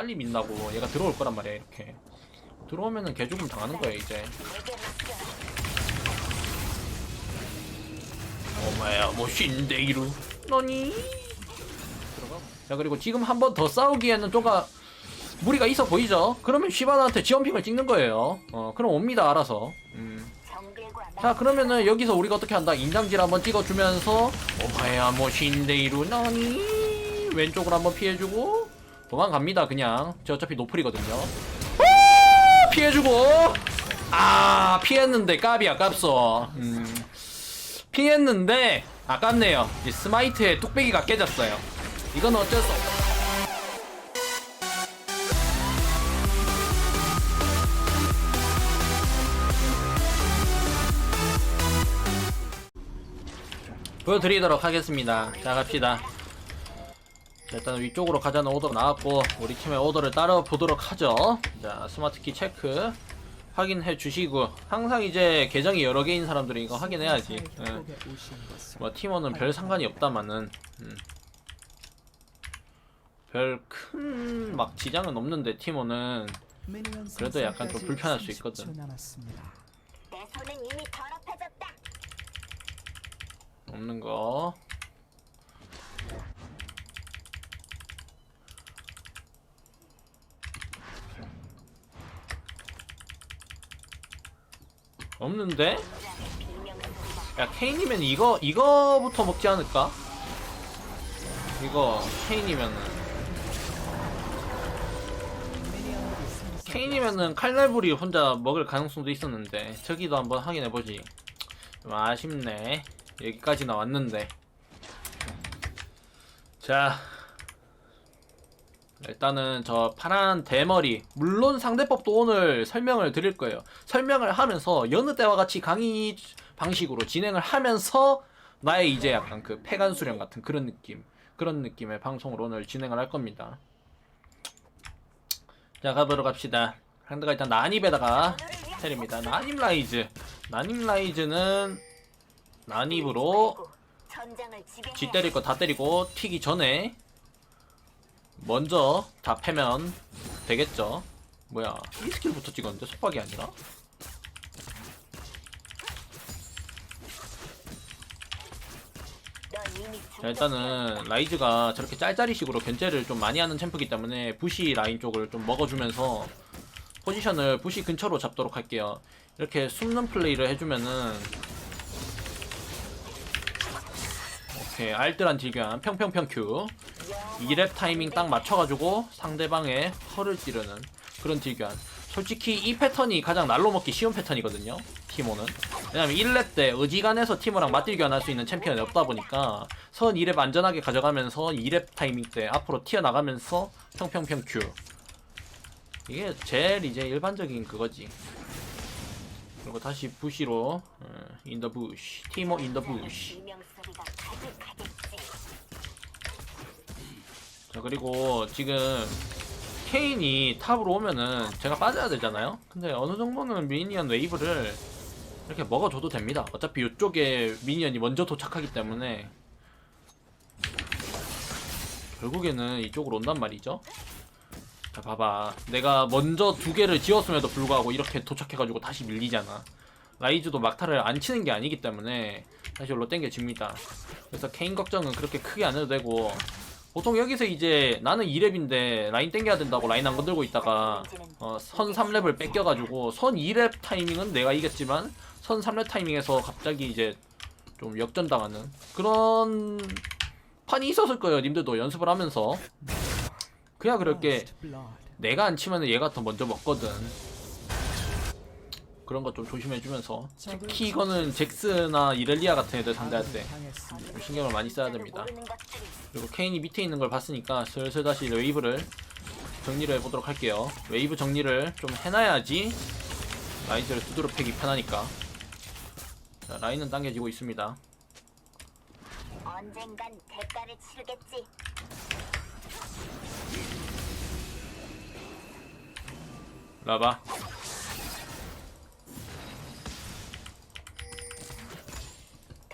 빨리 민다고 얘가 들어올 거란 말이야 이렇게. 들어오면은 개죽음 당하는 거야 이제. 어마야 뭐 신데이루 너니? 자 그리고 지금 한 번 더 싸우기에는 좀가 무리가 있어 보이죠? 그러면 시바나한테 지원핑을 찍는 거예요. 어 그럼 옵니다 알아서. 음. 자 그러면은 여기서 우리가 어떻게 한다? 인장질 한번 찍어주면서 오마야 뭐 신데이루 너니? 왼쪽으로 한번 피해주고 도망갑니다 그냥. 저 어차피 노플이거든요. 아, 피해주고. 아 피했는데 까비 아깝소. 음, 피했는데 아깝네요. 이제 스마이트의 뚝배기가 깨졌어요. 이건 어쩔 수 없다. 보여드리도록 하겠습니다. 자 갑시다. 자, 일단 위쪽으로 가자는 오더 나왔고 우리 팀의 오더를 따라 보도록 하죠. 자 스마트키 체크 확인해 주시고 항상 이제 계정이 여러 개인 사람들이 이거 확인해야지. 예. 뭐 팀원은 별 상관이 없다마는 음. 별큰 막 지장은 없는데 팀원은 그래도 약간 좀 불편할 수 있거든. 없는 거. 없는데? 야 케인이면 이거 이거부터 먹지 않을까? 이거 케인이면은 케인이면은 칼날부리 혼자 먹을 가능성도 있었는데 저기도 한번 확인해보지 좀 아쉽네 여기까지 나왔는데 자 일단은 저 파란 대머리 물론 상대법도 오늘 설명을 드릴 거예요. 설명을 하면서 여느 때와 같이 강의 방식으로 진행을 하면서 나의 이제 약간 그 폐간 수련 같은 그런 느낌 그런 느낌의 방송으로 오늘 진행을 할 겁니다. 자 가보러 갑시다. 상대가 일단 난입에다가 테립니다. 난입 라이즈. 난입 라이즈는 난입으로 쥐 때릴 거 다 때리고 튀기 전에 먼저 다 패면 되겠죠. 뭐야 이 스킬부터 찍었는데 속박이 아니라? 자 일단은 라이즈가 저렇게 짤짤이식으로 견제를 좀 많이 하는 챔프기 때문에 부시 라인 쪽을 좀 먹어주면서 포지션을 부시 근처로 잡도록 할게요. 이렇게 숨는 플레이를 해주면은 오케이 알뜰한 딜교환 평평평 큐 2랩 타이밍 딱 맞춰가지고 상대방의 허를 찌르는 그런 딜교환. 솔직히 이 패턴이 가장 날로 먹기 쉬운 패턴이거든요 티모는. 왜냐면 1랩 때 의지간해서 티모랑 맞딜교환 할수 있는 챔피언이 없다 보니까 선 2랩 안전하게 가져가면서 2랩 타이밍 때 앞으로 튀어나가면서 평평평 큐. 이게 제일 이제 일반적인 그거지. 그리고 다시 부시로 인더 부시 티모 인더 부시 비명 소리가 가득하겠지. 자 그리고 지금 케인이 탑으로 오면은 제가 빠져야 되잖아요? 근데 어느 정도는 미니언 웨이브를 이렇게 먹어줘도 됩니다. 어차피 이쪽에 미니언이 먼저 도착하기 때문에. 결국에는 이쪽으로 온단 말이죠. 자 봐봐. 내가 먼저 두 개를 지었음에도 불구하고 이렇게 도착해가지고 다시 밀리잖아. 라이즈도 막타를 안 치는 게 아니기 때문에 다시 올로 땡겨집니다. 그래서 케인 걱정은 그렇게 크게 안 해도 되고 보통 여기서 이제 나는 2렙인데 라인 땡겨야 된다고 라인 안 건들고 있다가 어, 선 3렙을 뺏겨가지고 선 2렙 타이밍은 내가 이겼지만 선 3렙 타이밍에서 갑자기 이제 좀 역전당하는 그런 판이 있었을 거예요 님들도 연습을 하면서. 그냥 그렇게 내가 안 치면 얘가 더 먼저 먹거든 그런 거좀 조심해주면서 특히 이거는 잭스나 이렐리아 같은 애들 상대할 때 좀 신경을 많이 써야 됩니다 그리고 케인이 밑에 있는 걸 봤으니까 슬슬 다시 웨이브를 정리를 해보도록 할게요. 웨이브 정리를 좀 해놔야지 라이즈를 두드러 패기 편하니까. 자, 라인은 당겨지고 있습니다. 언젠간 대가를 치르겠지. 라바.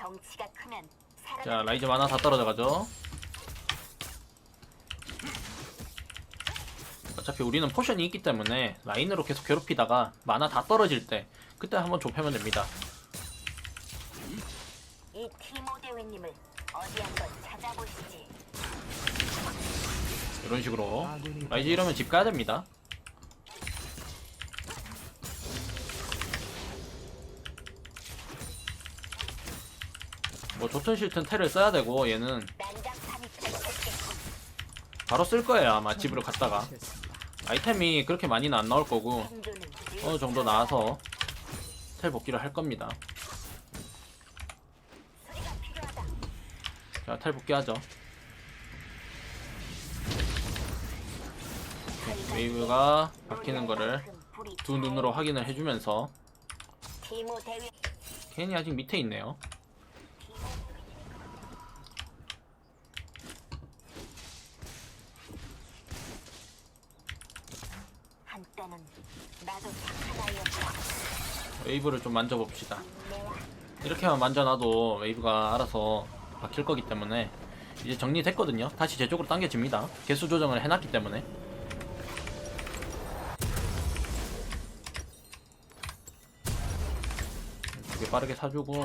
덩치가 크면 사람 자, 라이즈 만화 다 떨어져 가죠. 어차피 우리는 포션이 있기 때문에 라인으로 계속 괴롭히다가 마나 다 떨어질 때 그때 한번 좁혀면 됩니다. 이 티모 대위님을 어디 한번 찾아보시지. 이런 식으로 라이즈 이러면 집 가야 됩니다. 뭐 좋든 싫든 텔을 써야 되고 얘는. 바로 쓸 거예요 아마 집으로 갔다가. 아이템이 그렇게 많이는 안 나올 거고 어느 정도 나와서 텔 복귀를 할 겁니다. 자, 텔 복귀하죠. 웨이브가 바뀌는 거를 두 눈으로 확인을 해주면서 케인이 아직 밑에 있네요. 한때는 나도 착한 아이였다. 웨이브를 좀 만져봅시다. 내야 이렇게만 만져놔도 웨이브가 알아서 바뀔 거기 때문에 이제 정리됐거든요. 다시 제 쪽으로 당겨집니다. 개수 조정을 해놨기 때문에. 되게 빠르게 사주고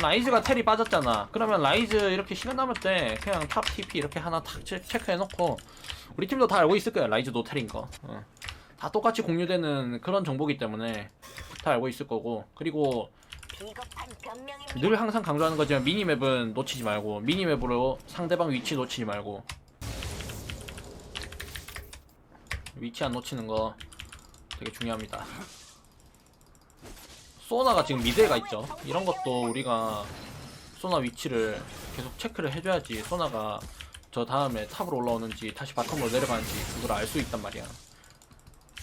라이즈가 텔이 빠졌잖아. 그러면 라이즈 이렇게 시간 남을 때 그냥 탑 TP 이렇게 하나 탁 체, 체크해놓고 우리 팀도 다 알고 있을 거야. 라이즈 노텔인 거. 어. 다 똑같이 공유되는 그런 정보기 때문에 다 알고 있을 거고 그리고. 늘 항상 강조하는 거지만 미니맵은 놓치지 말고 미니맵으로 상대방 위치 놓치지 말고 위치 안 놓치는 거 되게 중요합니다. 소나가 지금 미드에가 있죠. 이런 것도 우리가 소나 위치를 계속 체크를 해줘야지 소나가 저 다음에 탑으로 올라오는지 다시 바텀으로 내려가는지 그걸 알 수 있단 말이야.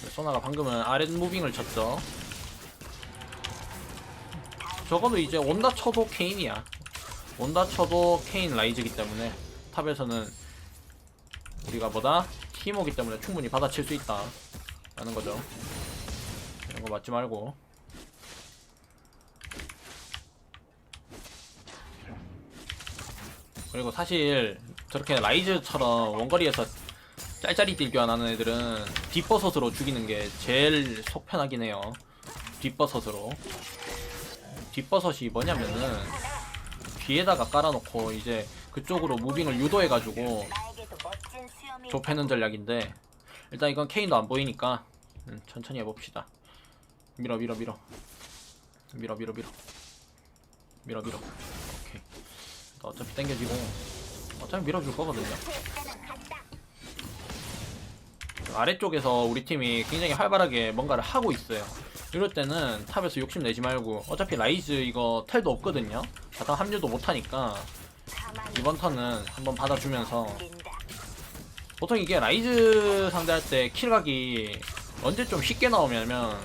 소나가 방금은 아랫 무빙을 쳤죠. 저거는 이제 온다 쳐도 케인이야. 온다 쳐도 케인 라이즈기 때문에 탑에서는 우리가 뭐다 티모기 때문에 충분히 받아칠 수 있다. 라는 거죠. 이런 거 맞지 말고. 그리고 사실 저렇게 라이즈처럼 원거리에서 짤짤이 딜 교환하는 애들은 뒷버섯으로 죽이는 게 제일 속 편하긴 해요. 뒷버섯으로. 뒷버섯이 뭐냐면은 뒤에다가 깔아놓고 이제 그쪽으로 무빙을 유도해가지고 좁혀는 전략인데 일단 이건 케인도 안 보이니까 음, 천천히 해봅시다 밀어 밀어 밀어 밀어 밀어 밀어 밀어 밀어 오케이 어차피 땡겨지고 어차피 밀어줄 거거든요. 아래쪽에서 우리 팀이 굉장히 활발하게 뭔가를 하고 있어요. 이럴 때는 탑에서 욕심 내지 말고 어차피 라이즈 이거 텔도 없거든요. 바탕 합류도 못하니까 이번 턴은 한번 받아주면서. 보통 이게 라이즈 상대할 때 킬각이 언제 좀 쉽게 나오냐면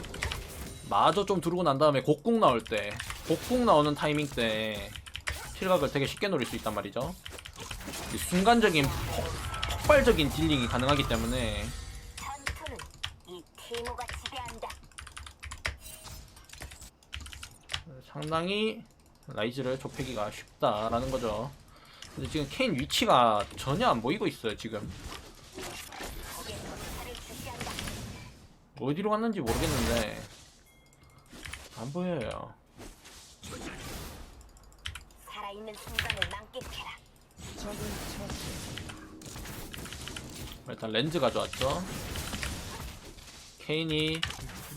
마저 좀 두르고 난 다음에 곡궁 나올 때 곡궁 나오는 타이밍 때 킬각을 되게 쉽게 노릴 수 있단 말이죠. 이 순간적인 폭, 폭발적인 딜링이 가능하기 때문에 전투는 이 티모가 지배한다. 상당히 라이즈를 좁히기가 쉽다라는 거죠. 근데 지금 케인 위치가 전혀 안 보이고 있어요, 지금. 어디로 갔는지 모르겠는데, 안 보여요. 일단 렌즈 가져왔죠. 케인이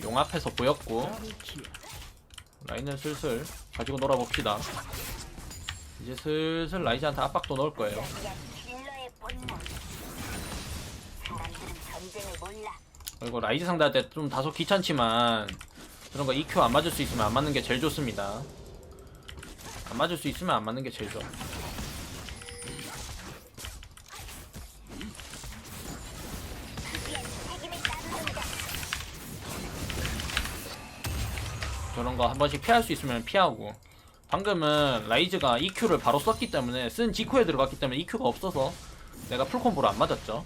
용 앞에서 보였고. 라인을 슬슬 가지고 놀아봅시다. 이제 슬슬 라이즈한테 압박도 넣을 거예요. 그리고 라이즈 상대할 때 좀 다소 귀찮지만 그런 거 EQ 안 맞을 수 있으면 안 맞는 게 제일 좋습니다. 안 맞을 수 있으면 안 맞는 게 제일 좋아. 저런 거 한 번씩 피할 수 있으면 피하고. 방금은 라이즈가 EQ를 바로 썼기 때문에 쓴 직후에 들어갔기 때문에 EQ가 없어서 내가 풀콤보로 안 맞았죠.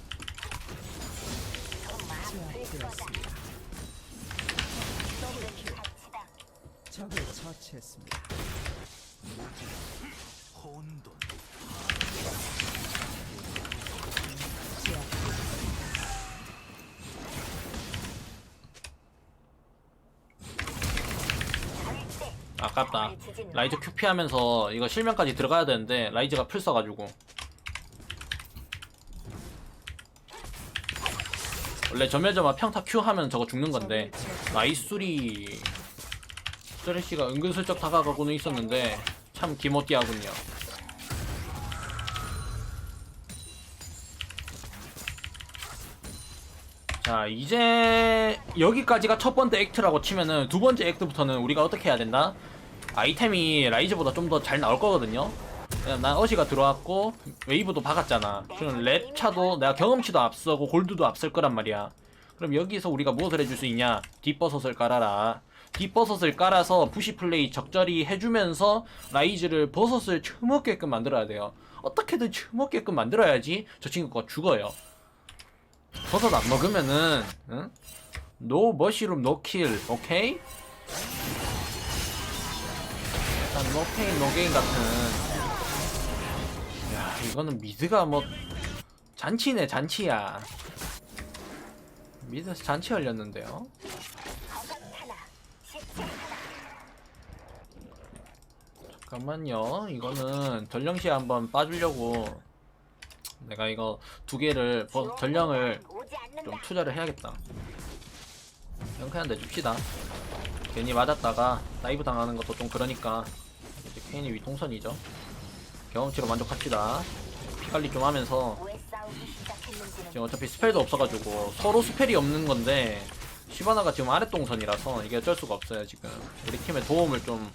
적을 처치했습니다. 제압. 아깝다. 라이즈 큐 피 하면서 이거 실명까지 들어가야 되는데 라이즈가 풀 써가지고. 원래 전멸점화 평타 큐 하면 저거 죽는 건데 나이스리. 쓰레쉬가 은근슬쩍 다가가고는 있었는데 참 기모띠하군요. 자 이제 여기까지가 첫 번째 액트라고 치면은 두 번째 액트부터는 우리가 어떻게 해야 된다? 아이템이 라이즈보다 좀 더 잘 나올 거거든요. 난 어시가 들어왔고 웨이브도 박았잖아. 그럼 랩차도 내가 경험치도 앞서고 골드도 앞설 거란 말이야. 그럼 여기서 우리가 무엇을 해줄 수 있냐? 뒷버섯을 깔아라. 뒷버섯을 깔아서 부시 플레이 적절히 해주면서 라이즈를 버섯을 처먹게끔 만들어야 돼요. 어떻게든 처먹게끔 만들어야지 저 친구가 죽어요. 버섯 안 먹으면은 응? 노 머시룸 노킬 오케이? 일단 노 페인 노 게인 같은 야 이거는 미드가 뭐 잔치네 잔치야 미드에서 잔치 열렸는데요. 잠깐만요 이거는 전령시에 한번 빠주려고 내가 이거 두 개를 버, 전령을. 좀 투자를 해야겠다. 그냥 그냥 내줍시다. 괜히 맞았다가 다이브 당하는 것도 좀 그러니까 케인이 위통선이죠. 경험치로 만족합시다. 피 관리 좀 하면서 지금 어차피 스펠도 없어가지고 서로 스펠이 없는 건데 시바나가 지금 아랫동선이라서 이게 어쩔 수가 없어요 지금 우리 팀의 도움을 좀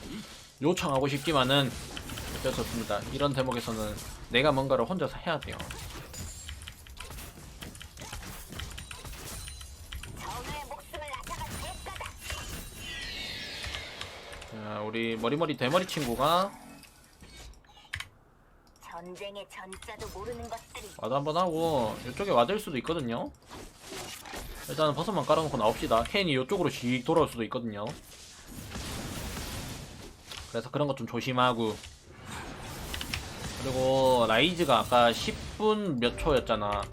요청하고 싶지만은 어쩔 수 없습니다 이런 대목에서는 내가 뭔가를 혼자서 해야 돼요 자, 우리 머리머리 대머리 친구가 전쟁의 전자도 모르는 것들이 와드 한번 하고 이쪽에 와드일 수도 있거든요. 일단은 버섯만 깔아놓고 나옵시다. 케인이 이쪽으로 씩 돌아올 수도 있거든요. 그래서 그런 것 좀 조심하고. 그리고 라이즈가 아까 10분 몇 초였잖아.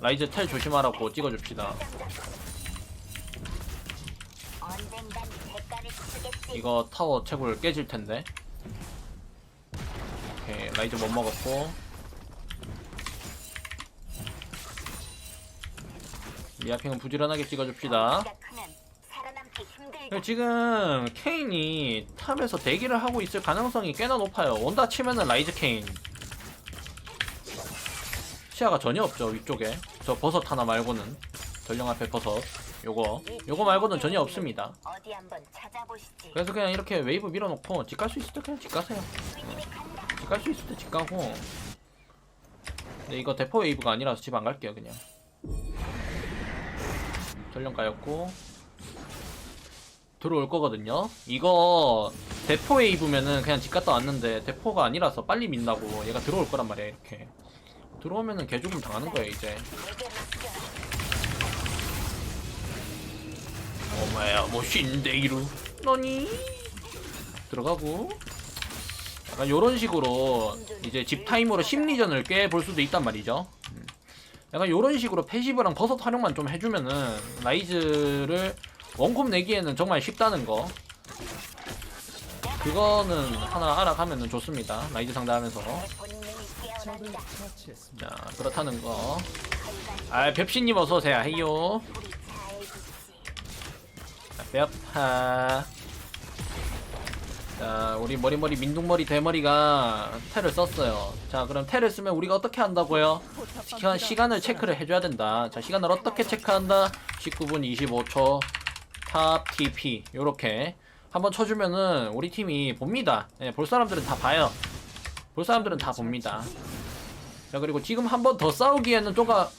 라이즈 텔 조심하라고 찍어줍시다 언젠간 대가를 치르겠지. 이거 타워 채굴 깨질 텐데 오케이 라이즈 못 먹었고 미아핑은 부지런하게 찍어줍시다 지금 케인이 탑에서 대기를 하고 있을 가능성이 꽤나 높아요. 온다 치면은 라이즈 케인. 시야가 전혀 없죠 위쪽에. 저 버섯 하나 말고는 전령 앞에 버섯. 요거 요거 말고는 전혀 없습니다. 어디 한번 찾아보시지. 그래서 그냥 이렇게 웨이브 밀어놓고 집 갈 수 있을 때 그냥 집 가세요. 손님이 간다. 집 갈 수 있을 때 집 가고. 근데 이거 대포 웨이브가 아니라서 집 안 갈게요 그냥. 전령 까였고. 들어올 거거든요. 이거 대포 웨이브면은 그냥 집 갔다 왔는데 대포가 아니라서 빨리 민다고 얘가 들어올 거란 말이야 이렇게. 들어오면은 개죽음 당하는 거야 이제. 내게 맡겨 어마야 멋있는데 이루. 너니? 들어가고. 약간 요런 식으로 이제 집 타임으로 심리전을 꽤 볼 수도 있단 말이죠. 음. 약간 요런 식으로 패시브랑 버섯 활용만 좀 해주면은 라이즈를 원콤 내기에는 정말 쉽다는 거. 그거는 하나 알아가면은 좋습니다. 라이즈 상대하면서. 자, 그렇다는 거. 아, 뱁신님 어서오세요. 헤이요. 뼈파. 자, 우리 머리머리 민둥머리 대머리가 텔을 썼어요. 자, 그럼 텔을 쓰면 우리가 어떻게 한다고요? 시간, 시간을 체크를 해줘야 된다. 자, 시간을 어떻게 체크한다? 19분 25초 탑 TP 요렇게 한번 쳐주면은 우리 팀이 봅니다. 예, 볼 사람들은 다 봐요. 볼 사람들은 다 봅니다. 자, 그리고 지금 한 번 더 싸우기에는 쪼가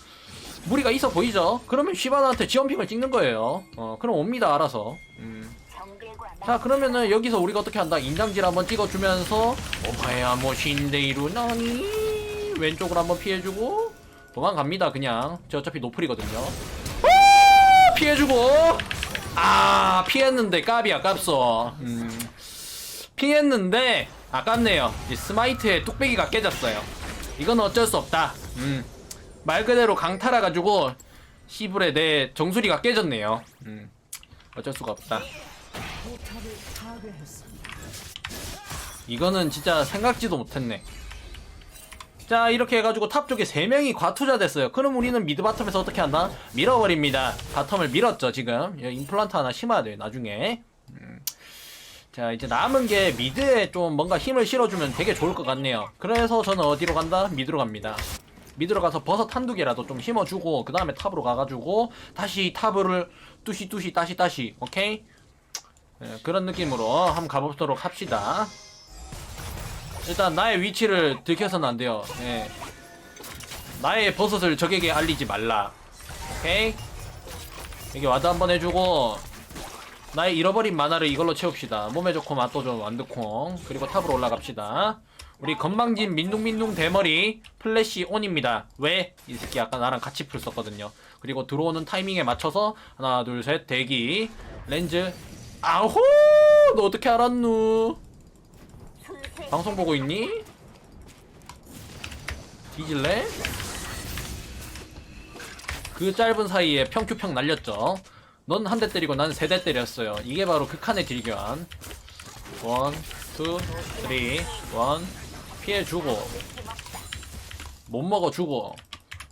무리가 있어 보이죠? 그러면 시바나한테 지원핑을 찍는 거예요. 어, 그럼 옵니다, 알아서. 음. 자, 그러면은 여기서 우리가 어떻게 한다? 인장질 한번 찍어주면서, 오마야, 뭐, 신데이루, 너니? 왼쪽으로 한번 피해주고, 도망갑니다, 그냥. 저 어차피 노플이거든요. 아, 피해주고, 아, 피했는데, 까비 아깝소. 음. 피했는데, 아깝네요. 이 스마이트의 뚝배기가 깨졌어요. 이건 어쩔 수 없다. 음. 말 그대로 강탈해가지고, 시불에 내 정수리가 깨졌네요. 음. 어쩔 수가 없다. 이거는 진짜 생각지도 못했네. 자 이렇게 해가지고 탑 쪽에 3명이 과투자 됐어요 그럼 우리는 미드 바텀에서 어떻게 한다? 밀어버립니다 바텀을 밀었죠 지금 예, 임플란트 하나 심어야 돼요 나중에 음. 자 이제 남은 게 미드에 좀 뭔가 힘을 실어주면 되게 좋을 것 같네요 그래서 저는 어디로 간다? 미드로 갑니다 미드로 가서 버섯 한두 개라도 좀 심어주고 그 다음에 탑으로 가가지고 다시 탑을 뚜시 뚜시 따시 따시 오케이? 예, 그런 느낌으로 한번 가보도록 합시다 일단 나의 위치를 들켜서는 안 돼요. 예. 나의 버섯을 적에게 알리지 말라. 오케이? 여기 와드 한번 해주고 나의 잃어버린 만화를 이걸로 채웁시다. 몸에 좋고 맛도 좋은 완두콩 그리고 탑으로 올라갑시다. 우리 건방진 민둥민둥 대머리 플래시 온입니다. 왜? 이 새끼 아까 나랑 같이 풀 썼거든요. 그리고 들어오는 타이밍에 맞춰서 하나 둘 셋 대기 렌즈 아호 너 어떻게 알았누? 방송 보고 있니? 뒤질래? 그 짧은 사이에 평큐평 날렸죠. 넌 한 대 때리고 난 세 대 때렸어요. 이게 바로 극한의 딜교환. 원, 투, 쓰리, 원. 피해 주고. 못 먹어 주고.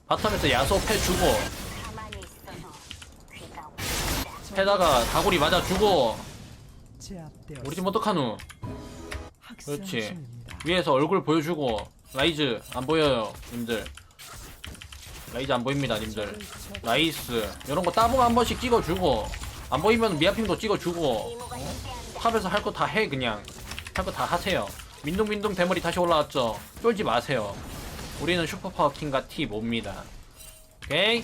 바텀에서 야소 패 주고. 가만히 있어도 귀가 없다. 패다가 다구리 맞아 주고. 제압되었습니다. 우리 팀 어떡하누? 그렇지. 위에서 얼굴 보여주고 라이즈 안 보여요 님들 라이즈 안 보입니다 님들 나이스 이런 거 따봉 한 번씩 찍어주고 안 보이면 미아핑도 찍어주고 실패한다. 탑에서 할 거 다 해 그냥 할 거 다 하세요 민둥민둥 대머리 다시 올라왔죠? 쫄지 마세요. 우리는 슈퍼파워 킹과 티 몹니다. 오케이?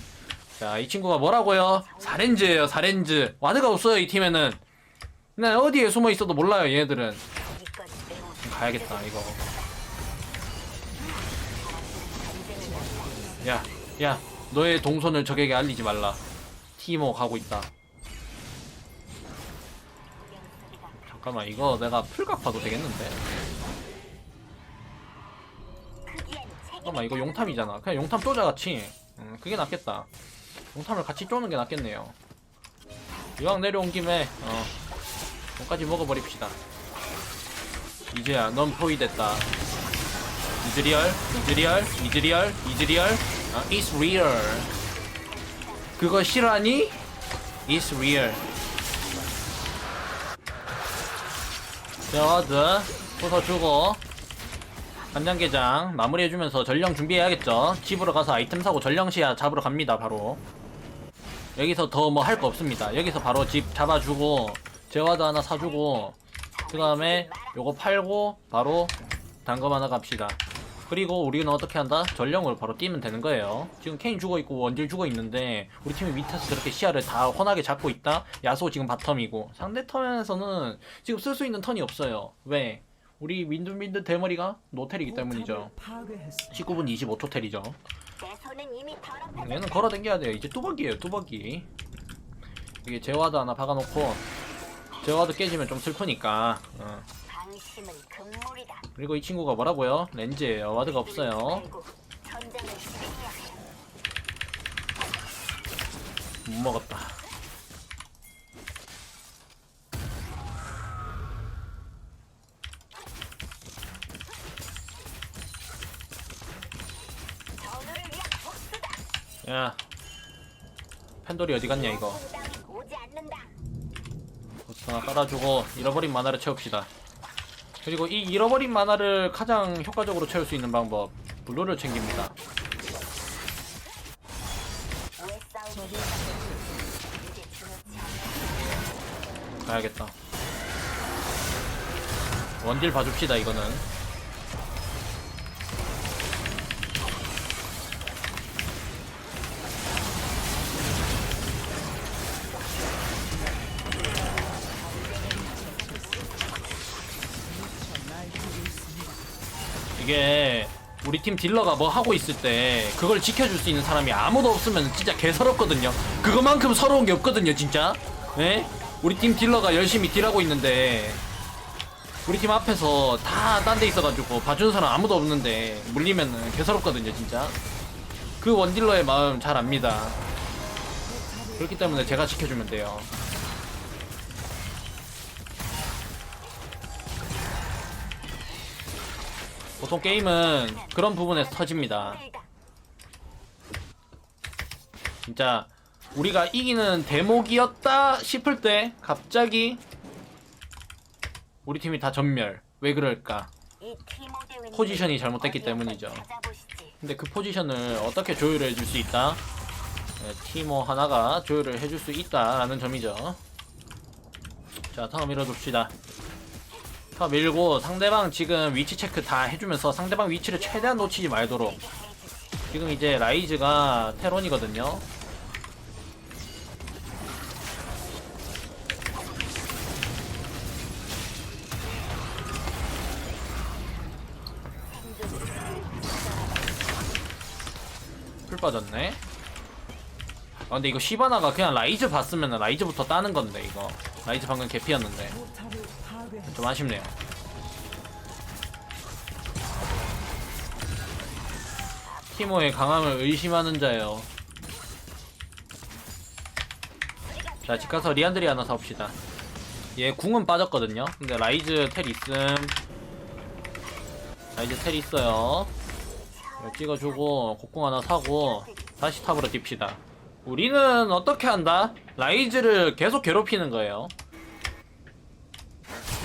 자 이 친구가 뭐라고요? 사렌즈예요 사렌즈. 와드가 없어요 이 팀에는. 난 어디에 숨어 있어도 몰라요 얘네들은. 가야겠다 이거. 야, 야, 너의 동선을 적에게 알리지 말라. 티모 가고 있다. 잠깐만, 이거 내가 풀각 봐도 되겠는데? 잠깐만, 이거 용탐이잖아. 그냥 용탐 쪼자 같이. 음, 그게 낫겠다. 용탐을 같이 쪼는 게 낫겠네요. 이왕 내려온 김에 어, 돈까지 먹어버립시다. 이제야, 넌 포위됐다. 이즈리얼, 이즈리얼, 이즈리얼, 이즈리얼, 아, it's real. 그거 싫어하니? It's real. 저드 부숴주고 간장게장 마무리해주면서 전령 준비해야겠죠. 집으로 가서 아이템 사고 전령시야 잡으러 갑니다. 바로 여기서 더 뭐 할 거 없습니다. 여기서 바로 집 잡아주고 제와드 하나 사주고 그 다음에 요거 팔고 바로 단검 하나 갑시다. 그리고 우리는 어떻게 한다? 전령으로 바로 뛰면 되는 거예요. 지금 케인 죽어 있고 원딜 죽어 있는데 우리 팀이 밑에서 저렇게 시야를 다 훤하게 잡고 있다. 야소 지금 바텀이고 상대 턴에서는 지금 쓸 수 있는 턴이 없어요. 왜? 우리 민들민들 대머리가 노텔이기 때문이죠. 포탑을 파괴했습니다. 19분 25초 텔이죠. 얘는 걸어 당겨야 돼요. 이제 뚜벅이에요, 뚜벅이. 이게 제와드 하나 박아놓고 제와드 깨지면 좀 슬프니까. 어. 그리고 이 친구가 뭐라고요? 렌즈예요. 와드가 없어요. 못 먹었다. 야, 팬돌이 어디 갔냐 이거? 하나 깔아주고 잃어버린 만화를 채웁시다. 그리고 이 잃어버린 만화를 가장 효과적으로 채울 수 있는 방법 블루를 챙깁니다. 가야겠다. 원딜 봐줍시다 이거는. 이게 우리 팀 딜러가 뭐 하고 있을 때 그걸 지켜줄 수 있는 사람이 아무도 없으면 진짜 개서럽거든요. 그거만큼 서러운 게 없거든요, 진짜. 예? 우리 팀 딜러가 열심히 딜하고 있는데 우리 팀 앞에서 다 딴 데 있어가지고 봐주는 사람 아무도 없는데 물리면은 개서럽거든요, 진짜. 그 원딜러의 마음 잘 압니다. 그렇기 때문에 제가 지켜주면 돼요. 보통 게임은 그런 부분에서 터집니다. 진짜 우리가 이기는 대목이었다 싶을 때 갑자기 우리 팀이 다 전멸. 왜 그럴까? 포지션이 잘못됐기 때문이죠. 근데 그 포지션을 어떻게 조율을 해줄 수 있다? 네, 티모 하나가 조율을 해줄 수 있다라는 점이죠. 자, 타워 밀어줍시다. 타워 밀고 상대방 지금 위치 체크 다 해주면서 상대방 위치를 최대한 놓치지 말도록. 지금 이제 라이즈가 테론이거든요. 풀 빠졌네. 아 근데 이거 시바나가 그냥 라이즈 봤으면 라이즈부터 따는 건데 이거 라이즈 방금 개피였는데 좀 아쉽네요. 티모의 강함을 의심하는 자예요. 자, 집 가서 리안드리 하나 사옵시다. 얘 궁은 빠졌거든요. 근데 라이즈 텔 있음. 라이즈 텔 있어요. 찍어주고 곡궁 하나 사고 다시 탑으로 뜁시다. 우리는 어떻게 한다? 라이즈를 계속 괴롭히는 거예요.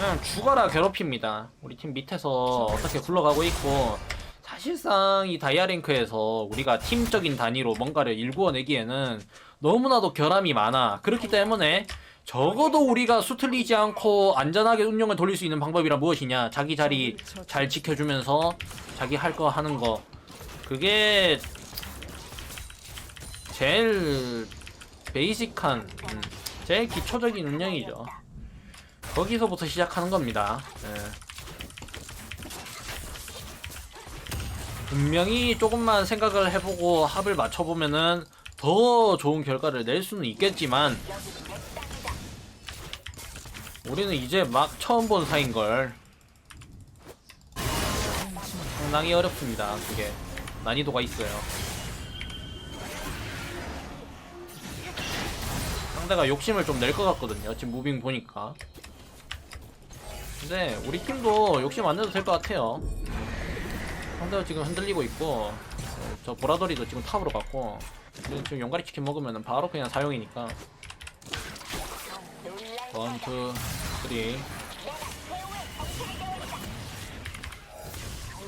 그냥 죽어라 괴롭힙니다. 우리 팀 밑에서 어떻게 굴러가고 있고 사실상 이 다이아랭크에서 우리가 팀적인 단위로 뭔가를 일구어내기에는 너무나도 결함이 많아. 그렇기 때문에 적어도 우리가 수틀리지 않고 안전하게 운영을 돌릴 수 있는 방법이란 무엇이냐? 자기 자리 잘 지켜주면서 자기 할 거 하는 거. 그게 제일 베이직한, 음, 제일 기초적인 운영이죠. 거기서부터 시작하는 겁니다. 예. 분명히 조금만 생각을 해보고 합을 맞춰보면은 더 좋은 결과를 낼 수는 있겠지만 우리는 이제 막 처음 본 사이인걸 상당히 어렵습니다 그게 난이도가 있어요 상대가 욕심을 좀 낼 것 같거든요 지금 무빙 보니까 근데 우리 팀도 욕심 안 내도 될 것 같아요. 상대가 지금 흔들리고 있고 어, 저 보라돌이도 지금 탑으로 갔고 지금 용가리 치킨 먹으면 바로 그냥 사용이니까 원, 투, 쓰리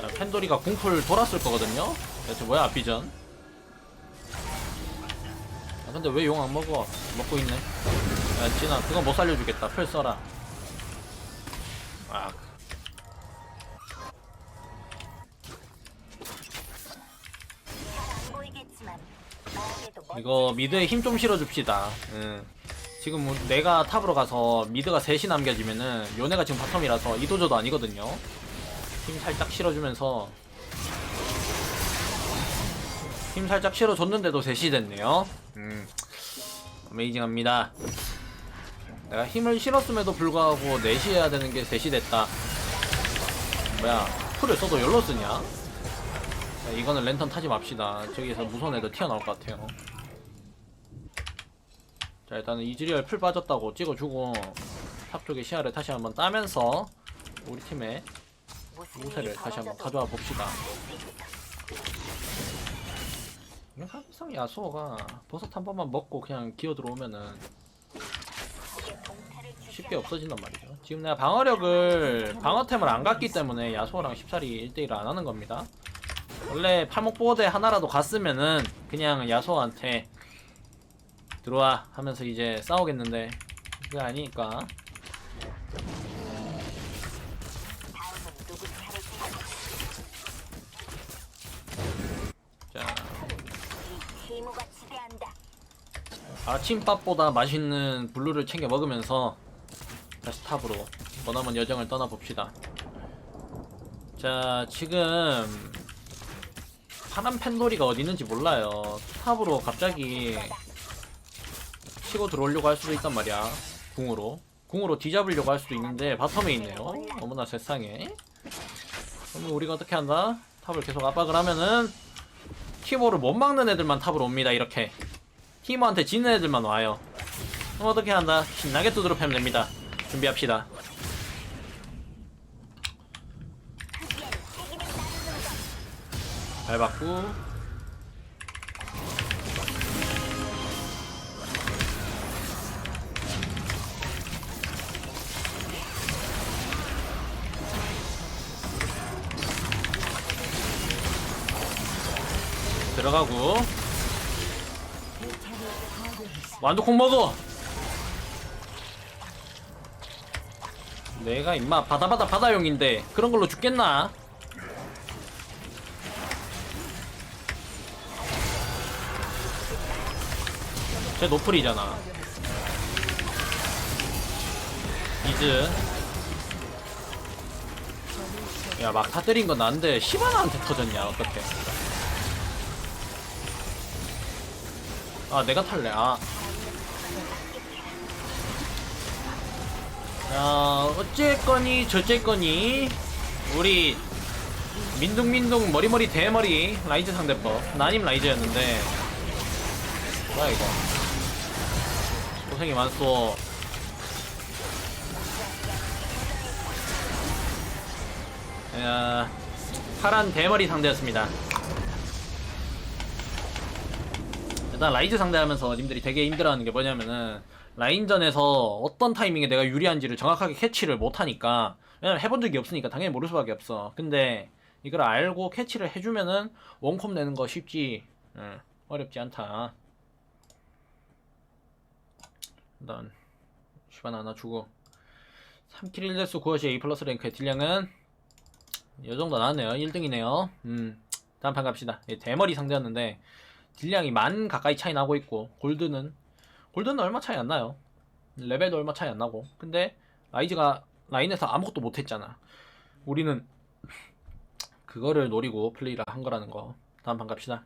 자, 펜도리가 궁풀 돌았을 거거든요? 대체 뭐야 비전? 아 근데 왜 용 안 먹어? 먹고 있네 야 진아 그건 못 살려주겠다 풀 써라 아 이거 미드에 힘 좀 실어줍시다. 응. 지금 뭐 내가 탑으로 가서 미드가 셋이 남겨지면은 요네가 지금 바텀이라서 이도저도 아니거든요. 힘 살짝 실어주면서 힘 살짝 실어줬는데도 셋이 됐네요. 음. 어메이징합니다. 내가 힘을 실었음에도 불구하고 넷이 해야 되는 게 셋이 됐다. 뭐야, 풀을 써도 열로 쓰냐? 자, 이거는 랜턴 타지 맙시다. 저기에서 무서운 애들 튀어나올 것 같아요. 자, 일단은 이즈리얼 풀 빠졌다고 찍어주고 탑 쪽에 시야를 다시 한번 따면서 우리 팀의 우세를 다시 한번 가져와 봅시다. 항상 야수호가 버섯 한 번만 먹고 그냥 기어 들어오면은 쉽게 없어진단 말이죠. 지금 내가 방어력을 방어템을 안 갔기 때문에 야수호랑 쉽사리 1대1을 안 하는 겁니다. 원래 팔목보호대 하나라도 갔으면은 그냥 야수호한테 들어와 하면서 이제 싸우겠는데 그게 아니니까? 자. 아침밥보다 맛있는 블루를 챙겨 먹으면서 다시 탑으로 머나먼 여정을 떠나봅시다. 자, 지금 파란 펜돌이가 어디 있는지 몰라요. 탑으로 갑자기 치고 들어오려고 할 수도 있단 말이야. 궁으로. 궁으로 뒤잡으려고 할 수도 있는데 바텀에 있네요. 어머나 세상에. 그러면 우리가 어떻게 한다? 탑을 계속 압박을 하면은 티모를 못 막는 애들만 탑으로 옵니다. 이렇게. 티모한테 지는 애들만 와요. 그럼 어떻게 한다? 신나게 두드려 패면 됩니다. 준비합시다. 밟았고. 들어가고. 완두 콩 먹어 내가 임마 바다바다 바다용인데 그런 걸로 죽겠나? 쟤 노플이잖아. 이즈. 야막 타들인 건 난데 시바나한테 터졌냐 어떡해. 아 내가 탈래. 아 야, 어쨌거니 저쨌거니 우리 민둥민둥 머리머리 대머리 라이즈 상대법 나님 라이즈였는데. 뭐야 이거? 고생이 많소 야, 파란 대머리 상대였습니다. 일단 라이즈 상대하면서 님들이 되게 힘들어하는 게 뭐냐면은 라인전에서 어떤 타이밍에 내가 유리한지를 정확하게 캐치를 못하니까. 왜냐면 해본 적이 없으니까. 당연히 모를 수밖에 없어. 근데 이걸 알고 캐치를 해주면은 원콤 내는 거 쉽지 응, 어렵지 않다. 일단 시바나 하나 주고. 3킬 1대수 9호시 A 플러스 랭크의 딜량은 이 정도 나왔네요. 1등이네요. 음 다음 판 갑시다. 예, 대머리 상대였는데 딜량이 만 가까이 차이 나고 있고 골드는 골드는 얼마 차이 안 나요. 레벨도 얼마 차이 안 나고. 근데 라이즈가 라인에서 아무것도 못 했잖아. 우리는 그거를 노리고 플레이를 한 거라는 거. 다음 판 갑시다